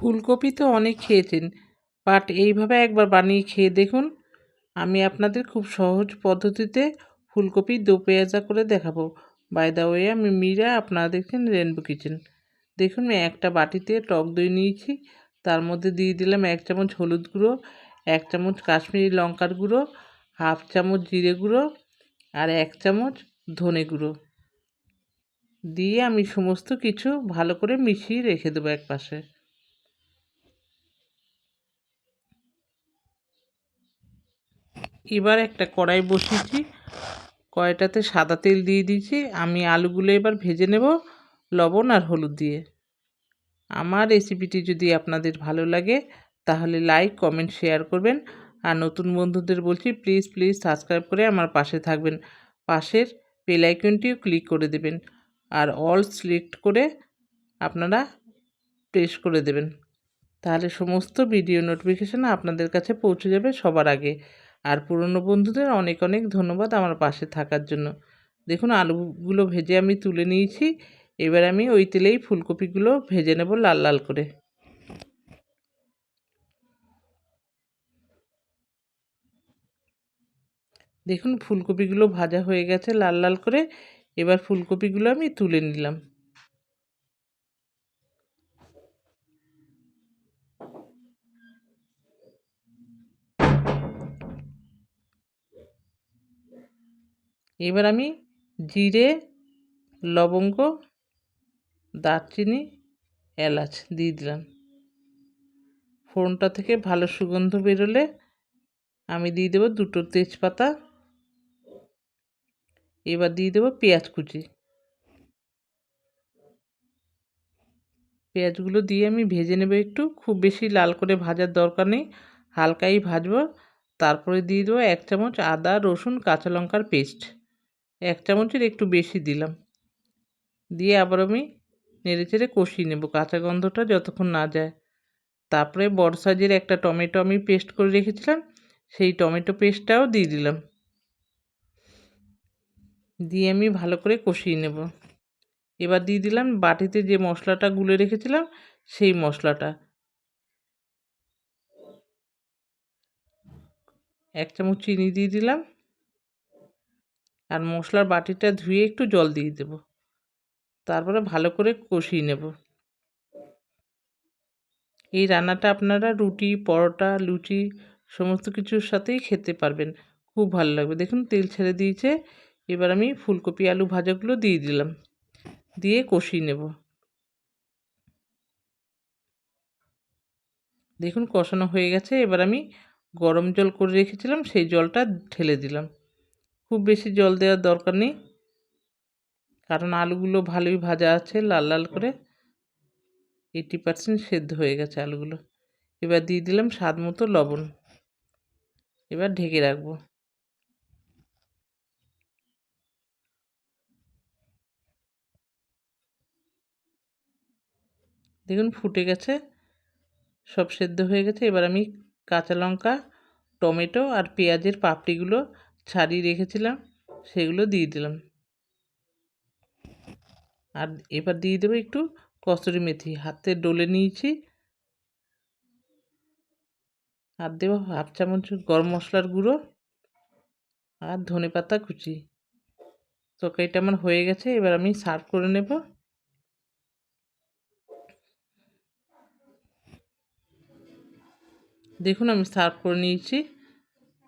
ফুলকপি তো অনেক খেয়েছেন বাট এইভাবে একবার বানিয়ে খেয়ে দেখুন। আমি আপনাদের খুব সহজ পদ্ধতিতে ফুলকপি দো পেঁয়াজা করে দেখাবো। বাই দা ওয়ে আমি মীরা, আপনারা দেখছেন রেনবো কিচেন দেখুন, আমি একটা বাটিতে টক দই নিয়েছি, তার মধ্যে দিয়ে দিলাম এক চামচ হলুদ গুঁড়ো, এক চামচ কাশ্মীরি লঙ্কার গুঁড়ো, হাফ চামচ জিরে গুঁড়ো আর এক চামচ ধনে গুঁড়ো। দিয়ে আমি সমস্ত কিছু ভালো করে মিশিয়ে রেখে দেবো এক পাশে এবার একটা কড়াই বসিয়েছি, কড়াইটাতে সাদা তেল দিয়ে দিয়েছি। আমি আলুগুলো এবার ভেজে নেব, লবণ আর হলুদ দিয়ে। আমার রেসিপিটি যদি আপনাদের ভালো লাগে, তাহলে লাইক, কমেন্ট, শেয়ার করবেন। আর নতুন বন্ধুদের বলছি, প্লিজ প্লিজ সাবস্ক্রাইব করে আমার পাশে থাকবেন। পাশের বেল আইকনটিও ক্লিক করে দেবেন। আর অল সিলেক্ট করে আপনারা প্রেস করে দেবেন। তাহলে সমস্ত ভিডিও নোটিফিকেশান আপনাদের কাছে পৌঁছে যাবে সবার আগে। আর পুরনো বন্ধুদের অনেক অনেক ধন্যবাদ আমার পাশে থাকার জন্য। দেখুন, আলুগুলো ভেজে আমি তুলে নিয়েছি। এবার আমি ওই তেলেই ফুলকপিগুলো ভেজে নেব লাল লাল করে। দেখুন, ফুলকপিগুলো ভাজা হয়ে গেছে লাল লাল করে। এবার ফুলকপিগুলো আমি তুলে নিলাম। এবার আমি জিরে, লবঙ্গ, দারচিনি, এলাচ দিয়ে দিলাম। ফোড়নটা থেকে ভালো সুগন্ধ বেরোলে আমি দিয়ে দেবো দুটো তেজপাতা। এবার দিয়ে দেবো পেঁয়াজ কুচি। পেঁয়াজগুলো দিয়ে আমি ভেজে নেব একটু। খুব বেশি লাল করে ভাজার দরকার নেই। হালকাই ভাজবো। তারপরে দিয়ে দেবো এক চামচ আদা, রসুন, কাঁচা লঙ্কার পেস্ট। এক চামচের একটু বেশি দিলাম। দিয়ে আবার আমি নেড়ে চেড়ে কষিয়ে নেব। কাঁচা গন্ধটা যতক্ষণ না যায়। তারপরে বড় সাইজের একটা টমেটো আমি পেস্ট করে রেখেছিলাম, সেই টমেটো পেস্টটাও দিয়ে দিলাম। দিয়ে আমি ভালো করে কষিয়ে নেব। এবার দিয়ে দিলাম বাটিতে যে মশলাটা গুলে রেখেছিলাম, সেই মশলাটা। এক চামচ চিনি দিয়ে দিলাম। আর মশলার বাটিটা ধুয়ে একটু জল দিয়ে দেব। তারপরে ভালো করে কষিয়ে নেব। এই রান্নাটা আপনারা রুটি, পরোটা, লুচি সমস্ত কিছুর সাথেই খেতে পারবেন। খুব ভালো লাগবে। দেখুন, তেল ছেড়ে দিয়েছে। এবার আমি ফুলকপি, আলু ভাজাগুলো দিয়ে দিলাম। দিয়ে কষিয়ে নেব। দেখুন, কষানো হয়ে গেছে। এবার আমি গরম জল করে রেখেছিলাম, সেই জলটা ঢেলে দিলাম। খুব বেশি জল দেওয়ার দরকার নেই। কারণ আলুগুলো ভালোই ভাজা আছে, লাল লাল করে। এইটি পারসেন্ট সেদ্ধ হয়ে গেছে আলুগুলো। এবার দিয়ে দিলাম স্বাদ মতো লবণ। এবার ঢেকে রাখব। দেখুন ফুটে গেছে, সব সেদ্ধ হয়ে গেছে। এবার আমি কাঁচা লঙ্কা, টমেটো আর পেঁয়াজের পাপড়িগুলো ছাড়িয়ে রেখেছিলাম, সেগুলো দিয়ে দিলাম। আর এবার দিয়ে দেবো একটু কস্তুরি মেথি। হাতে ডলে নিয়েছি। আর দেবো হাফ চামচ গরম মশলার গুঁড়ো আর ধনে পাতা কুচি। তরকারিটা আমার হয়ে গেছে, এবার আমি সার্ভ করে নেব। দেখুন আমি সার্ভ করে নিয়েছি।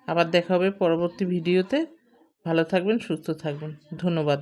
আবার দেখা হবে পরবর্তী ভিডিওতে। ভালো থাকবেন সুস্থ থাকবেন। ধন্যবাদ।